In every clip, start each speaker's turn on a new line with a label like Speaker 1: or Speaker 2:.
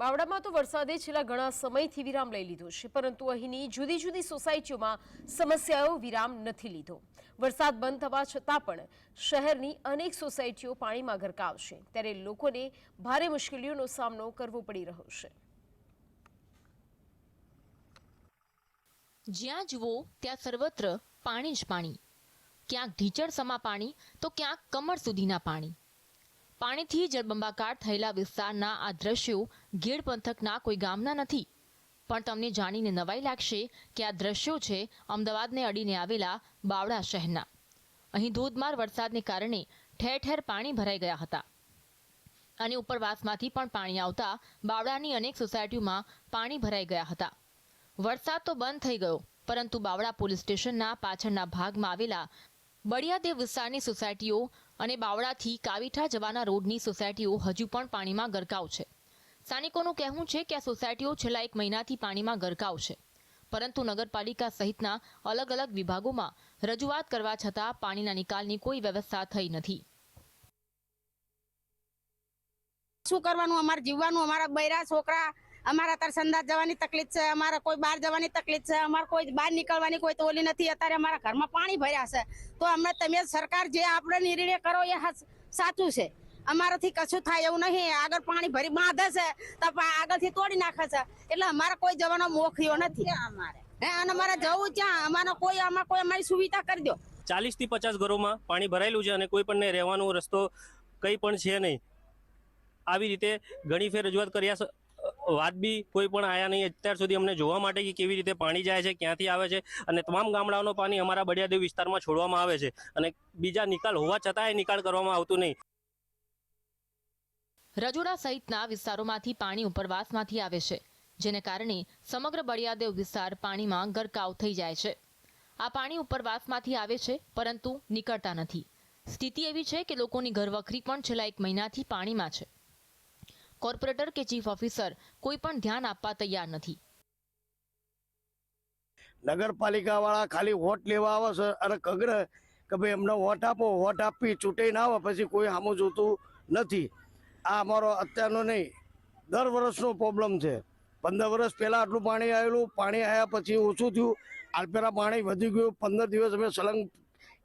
Speaker 1: બાવડામાં તો વરસાદે છેલ્લા ઘણા સમયથી વિરામ લઈ લીધો છે, પરંતુ અહીંની જુદી જુદી સોસાયટીઓમાં સમસ્યાઓ વિરામ નથી લીધો. વરસાદ બંધ થવા છતાં પણ શહેરની અનેક સોસાયટીઓ પાણીમાં ગરકાવ છે ત્યારે લોકોને ભારે મુશ્કેલીઓનો સામનો કરવો પડી રહ્યો છે.
Speaker 2: જ્યાં જુઓ, ત્યાં સર્વત્ર પાણી જ પાણી. ક્યાંક ઢીચણસમા પાણી, તો ક્યાંક કમર સુધીના પાણી. પાણીથી જળબંબાકાર થયેલા વિસ્તારના આ દ્રશ્યો ગેડ પંથકના કોઈ ગામના નથી. પણ તમને જાણીને નવાઈ લાગશે કે આ દ્રશ્યો છે અમદાવાદને અડીને આવેલા બાવળા શહેરના. અહીં ધોધમાર વરસાદને કારણે ઠેર ઠેર પાણી ભરાઈ ગયા હતા. અને ઉપરવાસમાંથી પણ પાણી આવતા બાવડાની અનેક સોસાયટીઓમાં પાણી ભરાઈ ગયા હતા. વરસાદ તો બંધ થઈ ગયો, પરંતુ બાવડા પોલીસ સ્ટેશનના પાછળના ભાગમાં આવેલા બળિયાદેવ વિસ્તારની સોસાયટીઓ અને બાવળાથી કાવીઠા જવાના રોડની સોસાયટીઓ હજુ પણ પાણીમાં ગરકાવ છે. સ્થાનિકોનું કહેવું છે કે આ સોસાયટીઓ છેલ્લા એક મહિનાથી પાણીમાં ગરકાવ છે. પરંતુ નગરપાલિકા સહિતના અલગ અલગ વિભાગોમાં રજૂઆત કરવા છતાં પાણીના નિકાલની કોઈ વ્યવસ્થા થઈ નથી.
Speaker 3: શું કરવાનું? અમારે જીવવાનું, અમારા બૈરા છોકરા અમારા અત્યારે સંદાસ જવાની તકલીફ છે અમારે કોઈ બહાર જવાની તકલીફ છે અમારે કોઈ બહાર નીકળવાની કોઈ તોલી નથી અત્યારે અમારા ઘરમાં પાણી ભર્યા છે. તો અમને તમે સરકાર જે આપણે નિર્ણય કરો એ સાચું છે. અમારાથી કશું થાય એવું નહીં આગળ પાણી ભરી બાંધે છે તો પા- આગળથી તોડી નાખે છે. એટલે અમારે કોઈ જવાનો મોખ્યો નથી. અમારે? હે અને અમારે જવું ત્યાં અમારો કોઈ આમાં કોઈ અમારી સુવિધા કરી દો.
Speaker 4: ચાલીસથી પચાસ ઘરોમાં પાણી ભરાયેલું છે અને કોઈ પણ રહેવાનો રસ્તો કંઈ પણ છે નહીં. આવી રીતે ઘણી ફેર રજૂઆત કર્યા વાત બી કોઈ પણ આયા નહીં. અત્યાર સુધી અમને જોવા માટે કે કેવી રીતે પાણી જાય છે, ક્યાંથી આવે છે અને તમામ ગામડાઓનું પાણી અમારા બળિયાદેવ વિસ્તારમાં છોડવામાં આવે છે અને બીજા નિકાલ હોવા છતાંય નિકાલ કરવામાં આવતું નહીં.
Speaker 2: રજોડા સહિતના વિસ્તારોમાંથી પાણી ઉપરવાસમાંથી આવે છે, જેને કારણે સમગ્ર બળિયાદેવ વિસ્તાર પાણીમાં ગરકાવ થઈ જાય છે. આ પાણી ઉપરવાસમાંથી આવે છે, પરંતુ નીકળતા નથી. સ્થિતિ એવી છે કે લોકોની ઘરવખરી પણ છેલ્લા એક મહિનાથી પાણીમાં છે. કોર્પોરેટર કે ચીફ ઓફિસર કોઈ પણ ધ્યાન આપવા તૈયાર નથી.
Speaker 5: નગરપાલિકા વાળા ખાલી વોટ લેવા આવે છે અને કગ્ર કે ભાઈ એમને વોટ આપો, વોટ આપી ચૂંટાઈ ના આવે પછી કોઈ સામું જોતું નથી. આ અમારો અત્યારનો નહીં, દર વર્ષનો પ્રોબ્લેમ છે. પંદર વર્ષ પહેલાં આટલું પાણી આવેલું, પાણી આવ્યા પછી ઓછું થયું. આલપેરા પાણી વધી ગયું, પંદર દિવસ અમે સળંગ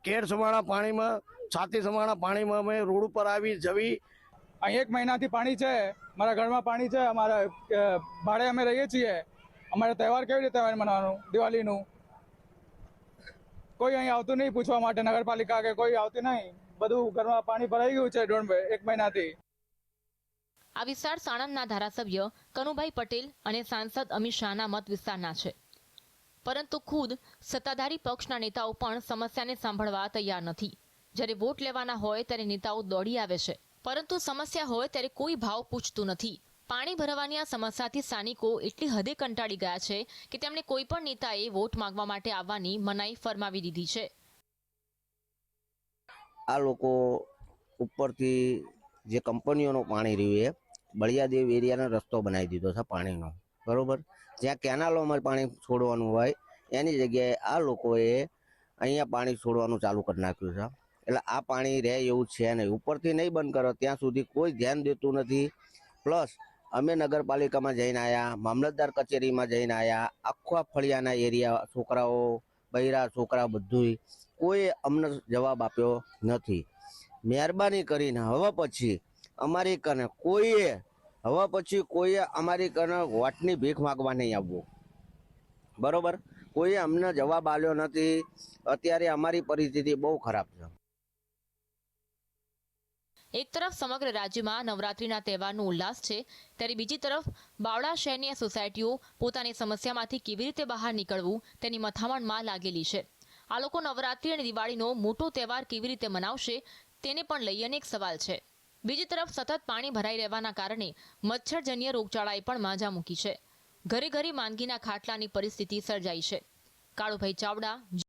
Speaker 5: કેર સમાણા પાણીમાં, છાતી સમાણા પાણીમાં અમે રોડ ઉપર આવી, જવી
Speaker 6: અહીં એક મહિનાથી પાણી છે, મારા ઘરમાં પાણી છે, અમારા ભાડે અમે રહીએ છીએ. અમારે તહેવાર કેવી રીતે તહેવાર મનાવવાનું? દિવાળીનું? કોઈ અહીં આવતું નહીં પૂછવા માટે, નગરપાલિકા કે કોઈ આવતી નહીં. બધું ઘરમાં પાણી ભરાઈ ગયું છે દોઢ એક મહિનાથી.
Speaker 2: આ વિસ્તાર સાણંદના ધારાસભ્ય કનુભાઈ પટેલ અને સાંસદ અમિત શાહના મત વિસ્તારના છે. પરંતુ ખુદ સત્તાધારી પક્ષના નેતાઓ પણ સમસ્યાને સાંભળવા તૈયાર નથી. જ્યારે વોટ લેવાના હોય ત્યારે નેતાઓ દોડી આવે છે. પરંતુ સમસ્યા હોય ત્યારે કોઈ ભાવ પૂછતું નથી. પાણી ભરવાની આ સમસ્યાથી સ્થાનિકો એટલી હદે કંટાળી ગયા છે કે તેમણે કોઈ પણ નેતાએ વોટ માંગવા માટે આવવાની મનાઈ ફરમાવી દીધી છે.
Speaker 7: આ લોકો ઉપરથી જે કંપનીઓનું પાણી રહ્યું એ, બળિયાદેવ એરિયાનો રસ્તો બનાવી દીધો છે પાણીનો. બરોબર? જ્યાં કેનાલોમાં પાણી છોડવાનું હોય, એની જગ્યાએ આ લોકોએ અહીંયા પાણી છોડવાનું ચાલુ કરી નાખ્યું છે. એટલે આ પાણી રહે એવું છે નહીં. ઉપરથી નહીં બંધ કરો, ત્યાં સુધી કોઈ ધ્યાન દેતું નથી. પ્લસ, અમે નગરપાલિકામાં જઈને આવ્યા મામલતદાર કચેરીમાં જઈને આવ્યા આખા ફળિયાના એરિયા, છોકરાઓ, બૈરા, છોકરા બધુંય કોઈ અમને જવાબ આપ્યો નથી. મહેરબાની કરીને હવે પછી અમારી કને કોઈએ, હવે પછી કોઈએ અમારી કને વોટની ભીખ માગવા નહીં આવવું. બરોબર? કોઈએ અમને જવાબ આપ્યો નથી. અત્યારે અમારી પરિસ્થિતિ બહુ ખરાબ છે.
Speaker 2: એક તરફ સમગ્ર રાજ્યમાં નવરાત્રીના તહેવારનો ઉલ્લાસ છે, ત્યારે બીજી તરફ બાવળા શહેરની સોસાયટીઓ પોતાની સમસ્યામાંથી કેવી રીતે બહાર નીકળવું તેની મથામણમાં લાગેલી છે. આ લોકો નવરાત્રી અને દિવાળીનો મોટો તહેવાર કેવી રીતે મનાવશે તેને પણ લઈ અનેક સવાલ છે. બીજી તરફ સતત પાણી ભરાઈ રહેવાના કારણે મચ્છરજન્ય રોગચાળાએ પણ માજા મૂકી છે. ઘરે ઘરે માંદગીના ખાટલાની પરિસ્થિતિ સર્જાઈ છે. કાળુભાઈ ચાવડા